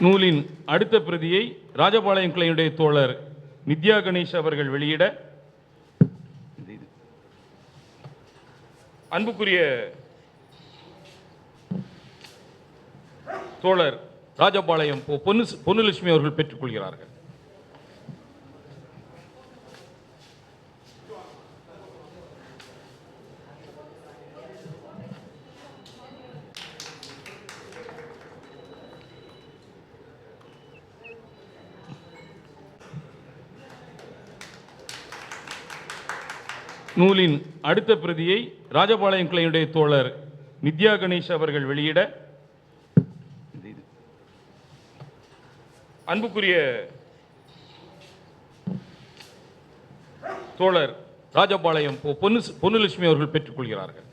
நூலின் அடுத்த பிரதியை ராஜபாளையம் கிளையுடைய தோழர் நித்யா கணேஷ் அவர்கள் வெளியிட அன்புக்குரிய தோழர் ராஜபாளையம் பொ- பொன்னு பொன்னுலட்சுமி அவர்கள் பெற்றுக்கொள்கிறார்கள். நூலின் அடுத்த பிரதியை ராஜபாளையம் கிளையுடைய தோழர் நித்யா கணேஷ் அவர்கள் வெளியிட அன்புக்குரிய தோழர் ராஜபாளையம் பொ- பொன்னு பொன்னுலட்சுமி அவர்கள் பெற்றுக்கொள்கிறார்கள்.